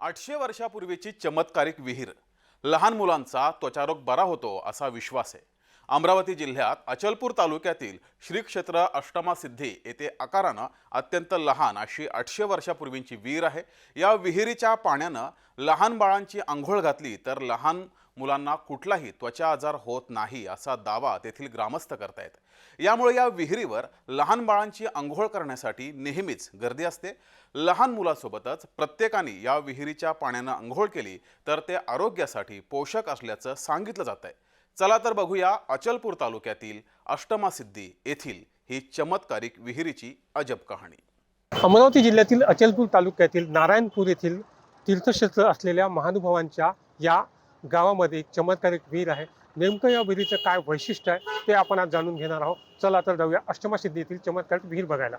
आठशे वर्षापूर्वीची चमत्कारिक विहीर. लहान मुलांचा त्वचारोग बरा होतो असा विश्वास आहे. अमरावती जिल्ह्यात अचलपूर तालुक्यातील श्री क्षेत्र अष्टमा सिद्धी येथे आकारानं अत्यंत लहान अशी आठशे वर्षापूर्वीची विहीर आहे. या विहिरीच्या पाण्यानं लहान बाळांची आंघोळ घातली तर लहान मुलांना कुठलाही त्वचा आजार होत नाही असा दावा तेथील ग्रामस्थ करतायत. यामुळे या विहिरीवर लहान बाळांची आंघोळ करण्यासाठी नेहमीच गर्दी असते. लहान मुलासोबतच प्रत्येकाने या विहिरीच्या पाण्यानं आंघोळ केली तर ते आरोग्यासाठी पोषक असल्याचं सांगितलं जात आहे चला तर बघूया अचलपूर तालुक्यातील अष्टमासिद्धी येथील ही चमत्कारिक विहिरीची अजब कहाणी. अमरावती जिल्ह्यातील अचलपूर तालुक्यातील नारायणपूर येथील तीर्थक्षेत्र असलेल्या महानुभावांच्या या गावामध्ये एक चमत्कारिक विहीर आहे. नेमकं या विहिरीचं काय वैशिष्ट्य आहे ते आपण आज जाणून घेणार आहोत. चला तर जाऊया अष्टमासिद्धी येथील चमत्कारिक विहीर बघायला.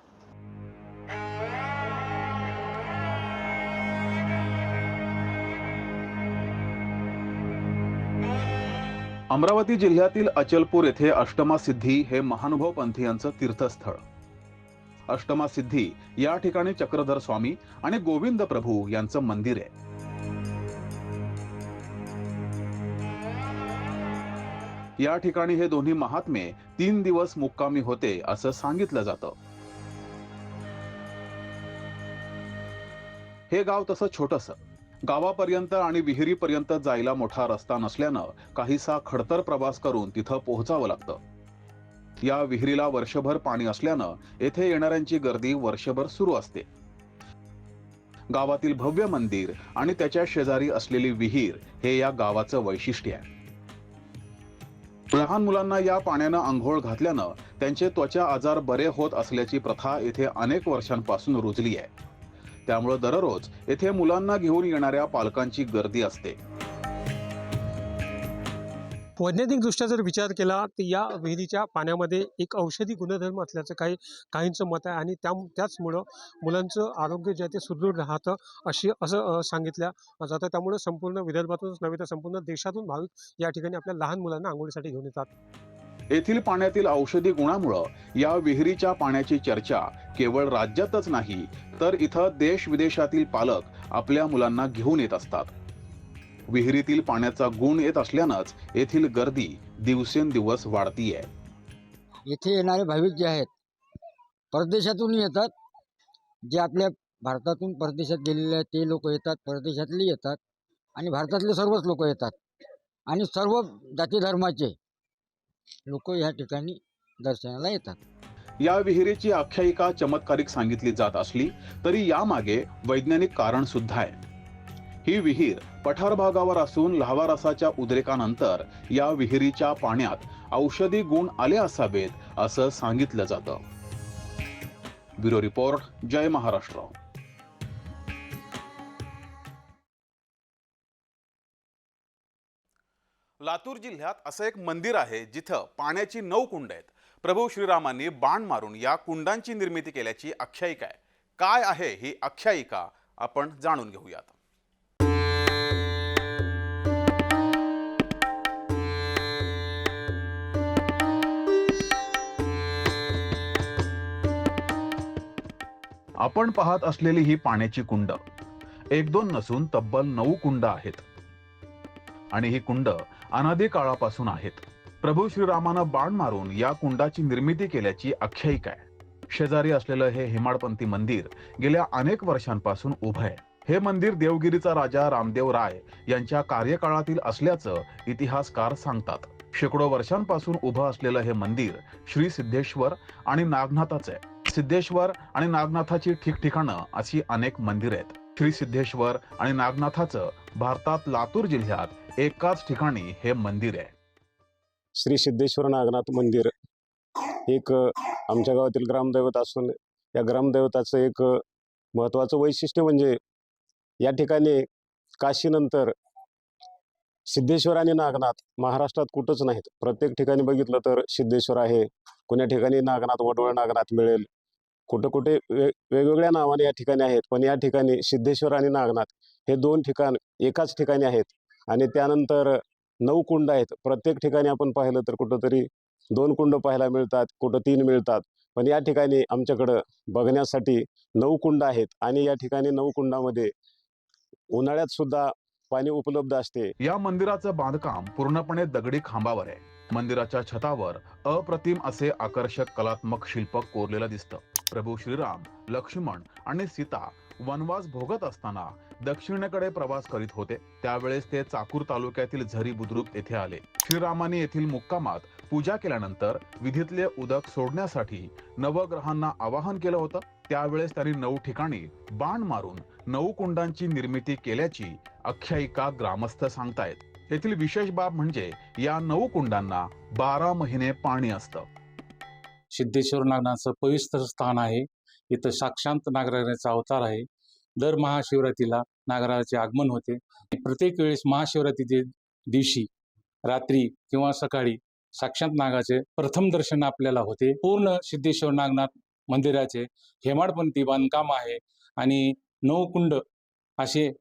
अमरावती जिल्ह्यातील अचलपूर येथे अष्टमा सिद्धी हे महानुभव पंथीयांचं तीर्थस्थळ. अष्टमा सिद्धी या ठिकाणी चक्रधर स्वामी आणि गोविंद प्रभू यांचं मंदिर आहे. या ठिकाणी हे दोन्ही महात्मे तीन दिवस मुक्कामी होते असं सांगितलं जातं. हे गाव तसं छोटस. गावापर्यंत आणि विहिरीपर्यंत जायला मोठा रस्ता नसल्यानं काहीसा खडतर प्रवास करून तिथं पोहोचावं लागतं. या विहिरीला वर्षभर पाणी असल्यानं येथे येणाऱ्यांची गर्दी वर्षभर सुरू असते. गावातील भव्य मंदिर आणि त्याच्या शेजारी असलेली विहीर हे या गावाचं वैशिष्ट्य आहे. लहान मुलांना या पाण्यानं आंघोळ घातल्यानं त्यांचे त्वचा आजार बरे होत असल्याची प्रथा येथे अनेक वर्षांपासून रुजली आहे. त्यामुळे दररोज येथे मुलांना घेऊन येणाऱ्या पालकांची गर्दी असते. वैज्ञानिकदृष्ट्या जर विचार केला तर या विहिरीच्या पाण्यामध्ये एक औषधी गुणधर्म असल्याचं काही काहींचं मत आहे. आणि त्या त्याचमुळं मुलांचं आरोग्य जे आहे ते सुदृढ राहतं अशी असं सांगितलं जातं. त्यामुळं संपूर्ण विदर्भातूनच नव्हे तर संपूर्ण देशातून भाविक या ठिकाणी आपल्या लहान मुलांना आंघोळीसाठी घेऊन येतात. येथील पाण्यातील औषधी गुणामुळं या विहिरीच्या पाण्याची चर्चा केवळ राज्यातच नाही तर इथं देश विदेशातील पालक आपल्या मुलांना घेऊन येत असतात. विहिरीतील पाण्याचा गुण येत असल्यानंच येथील गर्दी दिवसेंदिवस वाढतीये. येथे येणारे भाविक जे आहेत परदेशातून येतात. जे आपल्या भारतातून परदेशात गेलेले आहेत ते लोक येतात परदेशातले येतात आणि भारतातले सर्वच लोक येतात. आणि सर्व जाती धर्माचे लोक या ठिकाणी दर्शनाला येतात. या विहिरीची आख्यायिका चमत्कारिक सांगितली जात असली तरी यामागे वैज्ञानिक कारण सुद्धा आहे. ही विहीर पठार भागावर असून लहावा रसाच्या उद्रेकानंतर या विहिरीच्या पाण्यात औषधी गुण आले असावेत असं सांगितलं जातं. Bureau report Jai Maharashtra. Latur जिल्ह्यात असं एक मंदिर आहे जिथं पाण्याची नऊ कुंड आहेत. प्रभू श्रीरामांनी बाण मारून या कुंडांची निर्मिती केल्याची आख्यायिका आहे. काय आहे ही आख्यायिका आपण जाणून घेऊयात. आपण पाहत असलेली ही पाण्याची कुंड. एक दोन नसून तब्बल नऊ कुंड आहेत. आणि ही कुंड अनादी काळापासून आहेत. प्रभू श्रीरामानं बाण मारून या कुंडाची निर्मिती केल्याची आख्यायिका आहे. शेजारी असलेलं हे हेमाडपंथी मंदिर गेल्या अनेक वर्षांपासून उभं आहे. हे मंदिर देवगिरीचा राजा रामदेव राय यांच्या कार्यकाळातील असल्याचं इतिहासकार सांगतात. शेकडो वर्षांपासून उभं असलेलं हे मंदिर श्री सिद्धेश्वर आणि नागनाथाचं आहे. सिद्धेश्वर आणि नागनाथाची ठिकठिकाणं अशी अनेक मंदिर आहेत. श्री सिद्धेश्वर आणि नागनाथाचं भारतात लातूर जिल्ह्यात एकाच ठिकाणी हे मंदिर आहे. श्री सिद्धेश्वर नागनाथ मंदिर एक आमच्या गावातील ग्रामदैवत असून या ग्रामदैवताचं एक महत्त्वाचं वैशिष्ट्य म्हणजे या ठिकाणी काशीनंतर सिद्धेश्वर आणि नागनाथ महाराष्ट्रात कुठंच नाहीत. प्रत्येक ठिकाणी बघितलं तर सिद्धेश्वर आहे. कोण्या ठिकाणी नागनाथ वडवळ नागनाथ मिळेल कुठं कुठे वे वेगवेगळ्या नावाने या ठिकाणी आहेत. पण या ठिकाणी सिद्धेश्वर आणि नागनाथ हे दोन ठिकाण एकाच ठिकाणी आहेत. आणि त्यानंतर नऊ कुंड आहेत. प्रत्येक ठिकाणी आपण पाहिलं तर कुठंतरी दोन कुंड पाहायला मिळतात कुठं तीन मिळतात. पण या ठिकाणी आमच्याकडं बघण्यासाठी नऊ कुंड आहेत. आणि या ठिकाणी नऊ कुंडामध्ये उन्हाळ्यात सुद्धा पाणी उपलब्ध असते. या मंदिराचं बांधकाम पूर्णपणे दगडी खांबावर आहे. मंदिराच्या छतावर अप्रतिम असे आकर्षक कलात्मक शिल्प कोरलेलं दिसतं. प्रभू श्रीराम लक्ष्मण आणि सीता वनवास भोगत असताना दक्षिणेकडे प्रवास करीत होते. त्यावेळेस ते चाकूर तालुक्यातील झरी बुद्रुक येथे आले. श्रीरामाने येथील मुक्कामात पूजा केल्यानंतर विधीतले उदक सोडण्यासाठी नवग्रहांना आवाहन केलं होतं. त्यावेळेस त्यांनी नऊ ठिकाणी बाण मारून नऊ कुंडांची निर्मिती केल्याची आख्यायिका ग्रामस्थ सांगतायत. येथील विशेष बाब म्हणजे या नऊ कुंडांना बारा महिने पाणी असतं. सिद्धेश्वर नागनाथचं पवित्र स्थान आहे. इथं साक्षांत नागराजाचा अवतार आहे. दर महाशिवरात्रीला नागराजाचे आगमन होते. प्रत्येक वेळेस महाशिवरात्रीचे दिवशी रात्री किंवा सकाळी साक्षांत नागाचे प्रथम दर्शन आपल्याला होते. पूर्ण सिद्धेश्वर नागनाथ मंदिराचे हेमाडपंथी बांधकाम आहे. आणि नऊ कुंड असे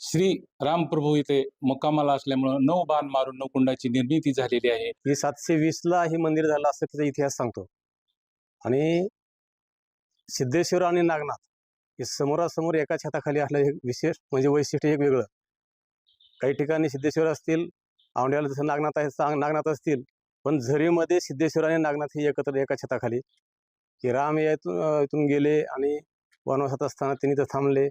श्री रामप्रभू इथे मुक्कामाला असल्यामुळं नऊ बाण मारून नऊ कुंडाची निर्मिती झालेली आहे. हे सातशे वीसला हे मंदिर झालं असं त्याचा इतिहास सांगतो. आणि सिद्धेश्वर आणि नागनाथ हे समोरासमोर एका छताखाली असलं एक विशेष म्हणजे वैशिष्ट्य एक वेगळं. काही ठिकाणी सिद्धेश्वर असतील औंढ्याला जसं नागनाथ आहे सांग नागनाथ असतील पण झरीमध्ये सिद्धेश्वर आणि नागनाथ हे एकत्र एका छताखाली की राम यातून इथून गेले आणि वनवासात असताना त्यांनी तर थांबले.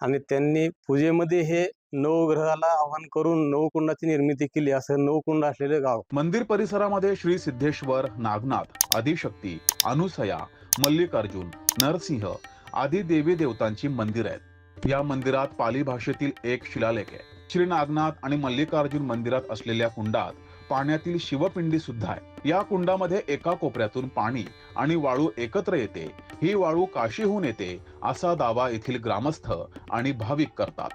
आणि त्यांनी पूजेमध्ये हे नवग्रहाला आव्हान करून नवकुंडाची निर्मिती केली असं नवकुंड असलेले गाव. मंदिर परिसरामध्ये श्री सिद्धेश्वर नागनाथ आदिशक्ती अनुसया मल्लिकार्जुन नरसिंह आदी देवी देवतांची मंदिर आहेत. या मंदिरात पाली भाषेतील एक शिलालेख आहे. श्री नागनाथ आणि मल्लिकार्जुन मंदिरात असलेल्या कुंडात पाण्यातील शिवपिंडी सुद्धा आहे. या कुंडामध्ये एका कोपऱ्यातून पाणी आणि वाळू एकत्र येते. ही वाळू काशीहून येते असा दावा येथील ग्रामस्थ आणि भाविक करतात.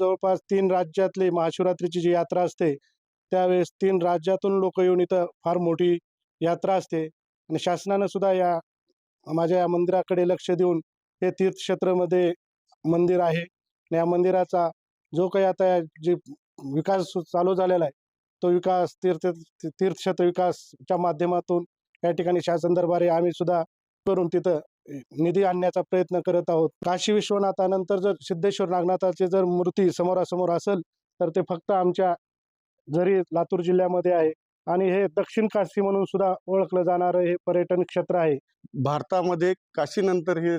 जवळपास तीन राज्यातली महाशिवरात्रीची जी यात्रा असते त्यावेळेस तीन राज्यातून लोक येऊन इथं फार मोठी यात्रा असते. आणि शासनानं सुद्धा या माझ्या या मंदिराकडे लक्ष देऊन हे तीर्थक्षेत्रामध्ये मंदिर आहे. आणि या मंदिराचा जो काही आता या जे विकास चालू झालेला आहे तो विकास तीर्थ तीर्थक्षेत्र विकासच्या माध्यमातून या ठिकाणी शासन दरबारी आम्ही सुद्धा करून तिथं निधी आणण्याचा प्रयत्न करत आहोत. काशी विश्वनाथानंतर जर सिद्धेश्वर नागनाथाची जर मूर्ती समोरासमोर असेल तर ते फक्त आमच्या जरी लातूर जिल्ह्यामध्ये आहे. आणि हे दक्षिण काशी म्हणून सुद्धा ओळखलं जाणारं हे पर्यटन क्षेत्र आहे. भारतामध्ये काशीनंतर हे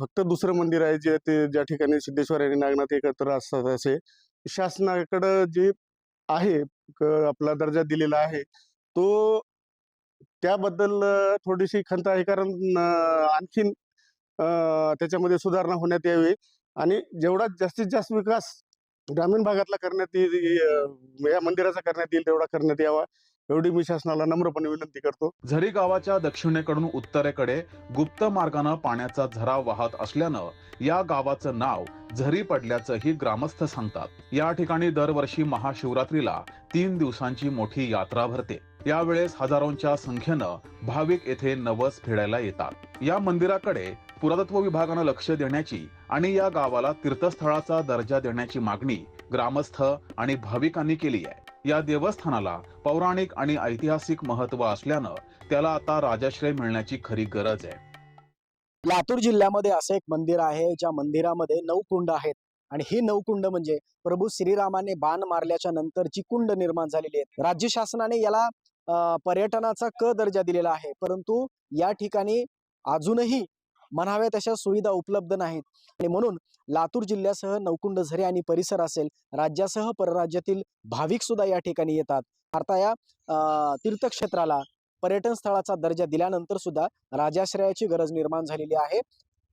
फक्त दुसरं मंदिर आहे जे ते ज्या ठिकाणी सिद्धेश्वर आणि नागनाथ एकत्र असतात असे. शासनाकडं जे आहे आपला दर्जा दिलेला आहे तो त्याबद्दल थोडीशी खंत आहे. कारण आणखीन त्याच्यामध्ये सुधारणा होण्यात यावी. आणि जेवढा जास्तीत जास्त विकास ग्रामीण भागातला करण्यात येईल या मंदिराचा करण्यात येईल तेवढा करण्यात यावा. एवढी मी शासनाला नम्रपणे विनंती करतो. झरी गावाच्या दक्षिणेकडून उत्तरेकडे गुप्त मार्गानं पाण्याचा झरा वाहत असल्यानं या गावाचं नाव झरी पडल्याचंही ग्रामस्थ सांगतात. या ठिकाणी दरवर्षी महाशिवरात्रीला तीन दिवसांची मोठी यात्रा भरते. यावेळेस हजारोंच्या संख्येनं भाविक येथे नवस फेडायला येतात. या मंदिराकडे पुरातत्व विभागानं लक्ष देण्याची आणि या गावाला तीर्थस्थळाचा दर्जा देण्याची मागणी ग्रामस्थ आणि भाविकांनी केली आहे. या देवस्थानाला पौराणिक आणि ऐतिहासिक महत्त्व असल्यानं त्याला आता राजाश्रय मिळण्याची खरी गरज आहे. लातूर जिल्ह्यामध्ये असं एक मंदिर आहे ज्या मंदिरामध्ये नऊ कुंड आहेत. आणि ही नऊ कुंड म्हणजे प्रभू श्रीरामाने बाण मारल्याच्या नंतरची कुंड निर्माण झालेली आहेत. राज्य शासनाने याला पर्यटनाचा क दर्जा दिलेला आहे. परंतु या ठिकाणी अजूनही म्हणाव्या तशा सुविधा उपलब्ध नाहीत. आणि म्हणून लातूर जिल्ह्यासह नौकुंड झरे आणि परिसर असेल राज्यासह परराज्यातील भाविक सुद्धा या ठिकाणी येतात. आता या तीर्थक्षेत्राला पर्यटन स्थळाचा दर्जा दिल्यानंतर सुद्धा राजाश्रयाची गरज निर्माण झालेली आहे.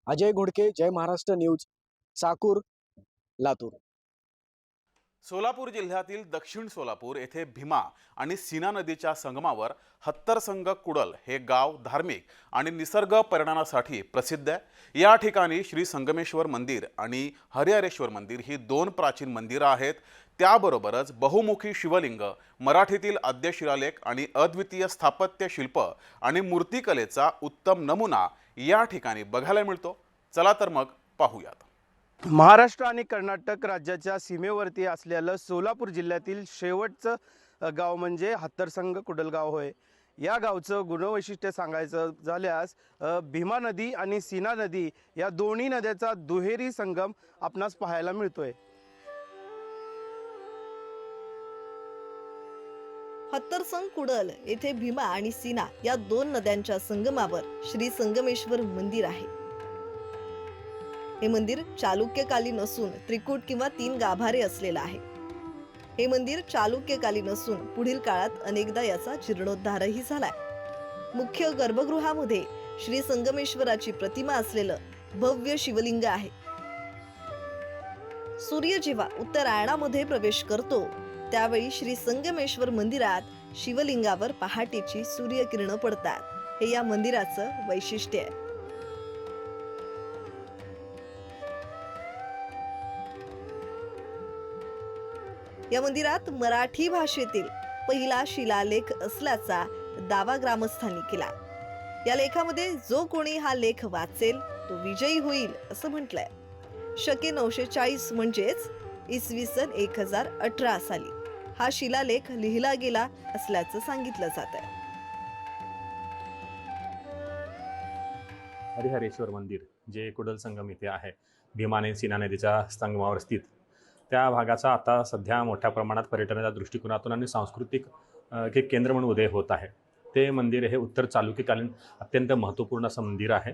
अजय घोडके जय महाराष्ट्र न्यूज चाकूर लातूर. सोलापूर जिल्ह्यातील दक्षिण सोलापूर येथे भीमा आणि सीना नदीच्या संगमावर हत्तरसंग कुडल हे गाव धार्मिक आणि निसर्ग पर्यटनासाठी प्रसिद्ध आहे. या ठिकाणी श्री संगमेश्वर मंदिर आणि हरिहरेश्वर मंदिर ही दोन प्राचीन मंदिरं आहेत. त्याबरोबरच बहुमुखी शिवलिंग मराठीतील आद्यशिलालेख आणि अद्वितीय स्थापत्य शिल्प आणि मूर्तिकलेचा उत्तम नमुना या ठिकाणी बघायला मिळतो. चला तर मग पाहूयात. महाराष्ट्र आणि कर्नाटक राज्याच्या सीमेवरती असलेलं सोलापूर जिल्ह्यातील शेवटचं गाव म्हणजे हत्तरसंग कुडलगाव होय. या गावचं गुणवैशिष्ट्य सांगायचं झाल्यास भीमा नदी आणि सीना नदी या दोन्ही नद्याचा दुहेरी संगम आपणास पाहायला मिळतोय. हत्तरसंग कुडल येथे भीमा आणि सीना या दोन नद्यांच्या संगमावर श्री संगमेश्वर मंदिर आहे. हे मंदिर चालुक्यकालीन असून त्रिकूट किंवा तीन गाभारे असलेलं आहे. हे मंदिर चालुक्यकालीन असून पुढील काळात अनेकदा याचा जीर्णोद्धारही झालाय. मुख्य गर्भगृहामध्ये श्री संगमेश्वराची प्रतिमा असलेलं भव्य शिवलिंग आहे. सूर्य जेव्हा उत्तरायणामध्ये प्रवेश करतो त्यावेळी श्री संगमेश्वर मंदिरात शिवलिंगावर पहाटेची सूर्यकिरणं पडतात. हे या मंदिराचं वैशिष्ट्य आहे. या मंदिरात मराठी भाषेतील पहिला शिलालेख असल्याचा दावा ग्रामस्थांनी केला. या लेखामध्ये जो कोणी हा लेख वाचेल तो विजयी होईल असं म्हटलंय. शके नऊशे चाळीस म्हणजेच इसवी सन एक हजार अठरा साली हा शिलालेख लिहिला गेला असल्याचं सांगितलं जात आहे हरिहरेश्वर मंदिर जे कुडल संगम इथे आहे. भीमाने सिना नदीच्या संगमावर स्थित. त्या भागाचा आता सध्या मोठ्या प्रमाणात पर्यटनाच्या दृष्टिकोनातून आणि सांस्कृतिक अ, केंद्र म्हणून उदय होत आहे. ते मंदिर हे उत्तर चालुक्यकालीन अत्यंत महत्त्वपूर्ण असं मंदिर आहे.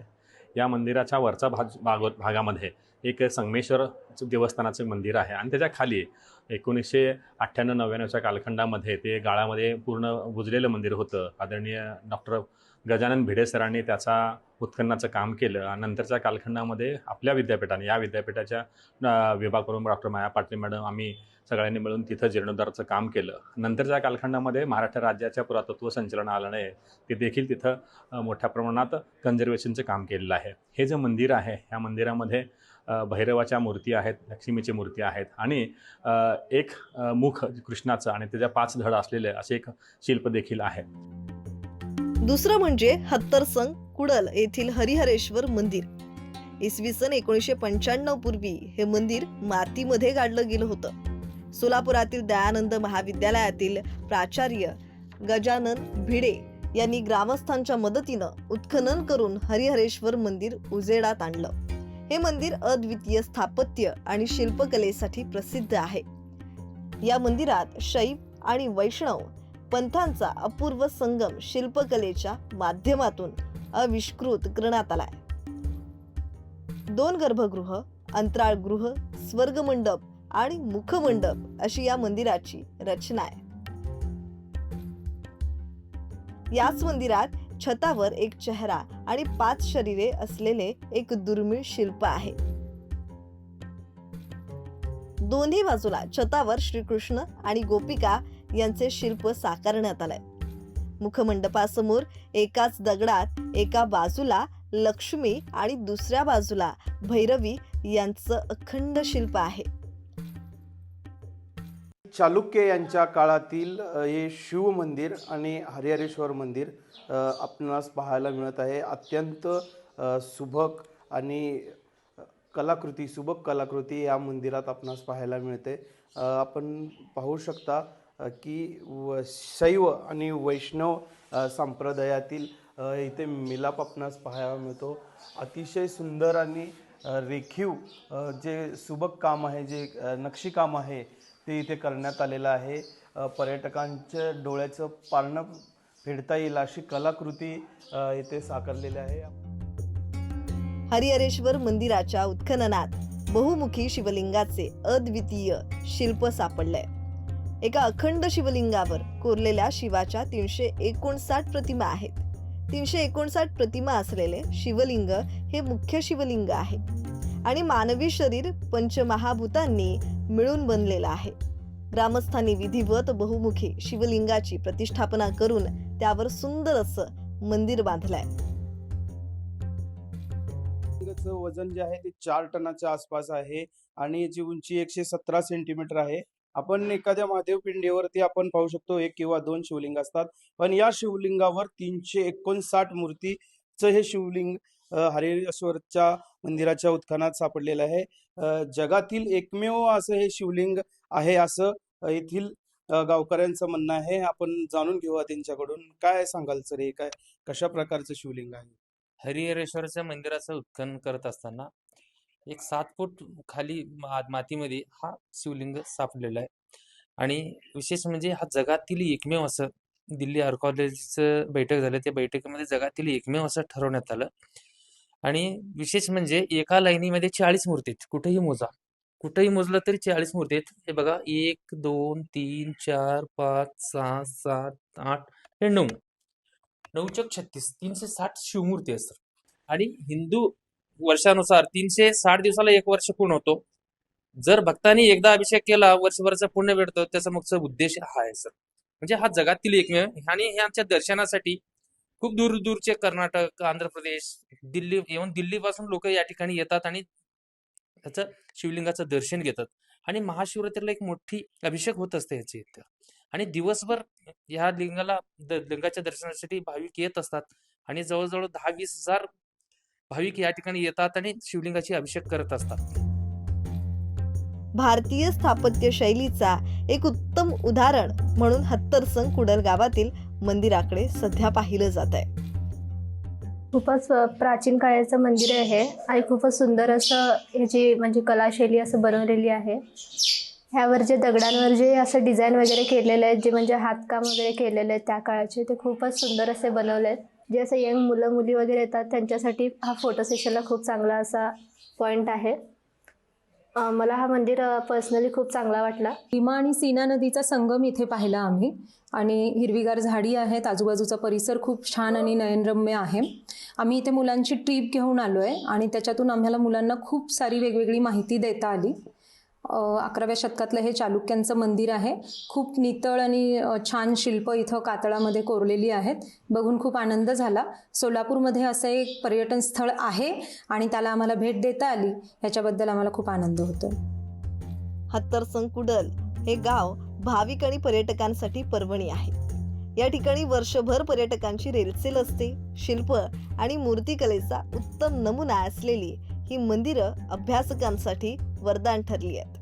या मंदिराच्या वरचा भाग भागामध्ये एक संगमेश्वर देवस्थानाचं मंदिर आहे. आणि त्याच्याखाली एकोणीसशे अठ्ठ्याण्णव नव्याण्णवच्या कालखंडामध्ये ते गाळामध्ये पूर्ण बुजलेलं मंदिर होतं. आदरणीय डॉक्टर गजानन भिडे सरांनी त्याचा उत्खननाचं काम केलं. आणि नंतरच्या कालखंडामध्ये आपल्या विद्यापीठाने या विद्यापीठाच्या अ, विभाग डॉक्टर माया पाटील मॅडम आम्ही सगळ्यांनी मिळून तिथं जीर्णोद्धारचं काम केलं. नंतरच्या कालखंडामध्ये महाराष्ट्र राज्याच्या पुरातत्व संचलनालय ते देखील तिथं मोठ्या प्रमाणात कन्झर्वेशनचं काम केलेलं आहे. हे जे मंदिर आहे ह्या मंदिरामध्ये भैरवाच्या मूर्ती आहेत लक्ष्मीची मूर्ती आहेत आणि एक मुख कृष्णाचं आणि त्याच्या पाच धड असलेले असे एक शिल्प देखील आहे. दुसरं म्हणजे हत्तरसंग कुडल येथील हरिहरेश्वर मंदिर. इसवी सन एकोणीसशे पंच्याण्णव पूर्वी हे मंदिर मातीमध्ये गाडलं गेलं होतं. सोलापुरातील दयानंद महाविद्यालयातील प्राचार्य गजानन भिडे यांनी ग्रामस्थांच्या मदतीनं उत्खनन करून हरिहरेश्वर मंदिर उजेडात आणलं. हे मंदिर अद्वितीय स्थापत्य आणि शिल्पकलेसाठी प्रसिद्ध आहे. या मंदिरात शैव आणि वैष्णव पंथांचा अपूर्व संगम शिल्पकलेच्या माध्यमातून आविष्कृत करण्यात आलाय. दोन गर्भगृह अंतराळगृह स्वर्गमंडप आणि मुखमंडप अशी या मंदिराची रचना आहे. याच मंदिरात छतावर एक चेहरा आणि पाच शरीरे असलेले एक दुर्मिळ शिल्प आहे. दोन्ही बाजूला छतावर श्रीकृष्ण आणि गोपिका यांचे शिल्प साकारण्यात आलंय. मुखमंडपासमोर एकाच दगडात एका बाजूला लक्ष्मी आणि दुसऱ्या बाजूला भैरवी यांचं अखंड शिल्प आहे. चालुक्य यांच्या काळातील हे शिव मंदिर आणि हरिहरेश्वर मंदिर आपणास पाहायला मिळत आहे. अत्यंत सुबक आणि कलाकृती सुबक कलाकृती या मंदिरात आपणास पाहायला मिळते. आपण पाहू शकता की व शैव आणि वैष्णव संप्रदायातील इथे मिलाप आपणास पाहायला मिळतो. अतिशय सुंदर आणि रेखीव जे सुबक काम आहे जे नक्षीकाम आहे ते इथे करण्यात आलेलं आहे. पर्यटकांच्या डोळ्याचं पारणं फेडता येईल अशी कलाकृती इथे साकारलेली आहे. हरिहरेश्वर मंदिराच्या उत्खननात बहुमुखी शिवलिंगाचे अद्वितीय शिल्प सापडलंय. एका अखंड शिवलिंगावर कोरलेल्या शिवाच्या तीनशे एकोणसाठ प्रतिमा आहेत. तीनशे एकोणसाठ प्रतिमा असलेले शिवलिंग हे मुख्य शिवलिंग आहे. आणि मानवी शरीर पंचमहाभूतांनी मिळून बनलेलं आहे. ग्रामस्थांनी विधिवत बहुमुखी शिवलिंगाची प्रतिष्ठापना करून त्यावर सुंदर असं मंदिर बांधलंय. वजन जे आहे ते चार टनाच्या आसपास आहे आणि याची उंची एकशे सतरा सेंटीमीटर आहे. आपण एखाद्या महादेव पिंडीवरती आपण पाहू शकतो एक किंवा दोन शिवलिंग असतात. पण या शिवलिंगावर तीनशे एकोणसाठ मूर्तीचं हे शिवलिंग अ, हरिहरेश्वरच्या मंदिराच्या उत्खनात सापडलेलं आहे. जगातील एकमेव असं हे शिवलिंग आहे असं येथील गावकऱ्यांचं म्हणणं आहे. आपण जाणून घेऊया त्यांच्याकडून. काय सांगाल सर? हे काय कशा प्रकारचं शिवलिंग आहे? हरिहरेश्वरच्या मंदिराचं उत्खनन करत असताना एक सात फूट खाली मा- मातीमध्ये हा शिवलिंग सापडलेला आहे. आणि विशेष म्हणजे हा जगातील एकमेव असं दिल्ली आर्कॉलॉजीचं बैठक झालं. त्या बैठकीमध्ये जगातील एकमेव असं ठरवण्यात आलं. आणि विशेष म्हणजे एका लाईनीमध्ये चाळीस मूर्ती आहेत कुठेही मोजा. कुठेही मोजलं तरी चाळीस मूर्ती आहेत. हे बघा एक दोन तीन चार पाच सहा सात आठ हे नऊ. नऊ चक छत्तीस तीनशे साठ शिवमूर्ती असतात आणि हिंदू वर्षानुसार तीनशे साठ दिवसाला एक वर्ष पूर्ण होतो. जर भक्तांनी एकदा अभिषेक केला वर्षभराचा पुण्य भेटतो त्याचा मुख्य उद्देश हा आहे सर. म्हणजे हा जगातील एकमेव आणि ह्यांच्या दर्शनासाठी खूप दूर दूरचे कर्नाटक आंध्र प्रदेश दिल्ली इव्हन दिल्लीपासून लोक या ठिकाणी येतात आणि त्याचं शिवलिंगाचं दर्शन घेतात. आणि महाशिवरात्रीला एक मोठी अभिषेक होत असते ह्याची इथं. आणि दिवसभर ह्या लिंगाला लिंगाच्या दर्शनासाठी भाविक येत असतात. आणि जवळजवळ दहा वीस हजार भाविक या ठिकाणी येतात आणि शिवलिंगाची अभिषेक करत असतात. भारतीय स्थापत्य शैलीचा एक उत्तम उदाहरण म्हणून हत्तरसंग कुडल गावातील मंदिराकडे सध्या पाहिलं जात आहे. खूपच प्राचीन काळाचं मंदिर आहे आणि खूपच सुंदर असं ह्याची म्हणजे कलाशैली असं बनवलेली आहे. ह्यावर जे दगडांवर जे असं डिझाईन वगैरे केलेले आहेत जे म्हणजे हातकाम वगैरे केलेले आहेत त्या काळाचे ते खूपच सुंदर असे बनवले आहेत. जे असं यंग मुलं मुली वगैरे येतात त्यांच्यासाठी हा फोटो सेशनला खूप चांगला असा पॉईंट आहे. मला हा मंदिर पर्सनली खूप चांगला वाटला. भीमा आणि सीना नदीचा संगम इथे पाहिला आम्ही. आणि हिरवीगार झाडी आहेत आजूबाजूचा परिसर खूप छान आणि नयनरम्य आहे. आम्ही इथे मुलांची ट्रीप घेऊन आलो आहे आणि त्याच्यातून आम्हाला मुलांना खूप सारी वेगवेगळी माहिती देता आली. अकराव्या शतकातलं हे चालुक्यांचं मंदिर आहे. खूप नितळ आणि छान शिल्प इथं कातळामध्ये कोरलेली आहेत. बघून खूप आनंद झाला. सोलापूरमध्ये असं एक पर्यटन स्थळ आहे आणि त्याला आम्हाला भेट देता आली. ह्याच्याबद्दल आम्हाला खूप आनंद होतो. हत्तरसंग कुडल हे गाव भाविक आणि पर्यटकांसाठी पर्वणी आहे. या ठिकाणी वर्षभर पर्यटकांची रेलचेल असते. शिल्प आणि मूर्तिकलेचा उत्तम नमुना असलेली ही मंदिरं अभ्यासकांसाठी वरदान ठरली आहेत.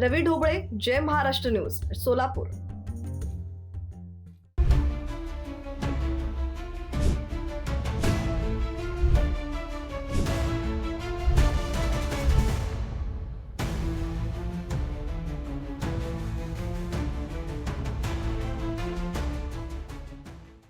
रवी ढोबळे जय महाराष्ट्र न्यूज सोलापूर.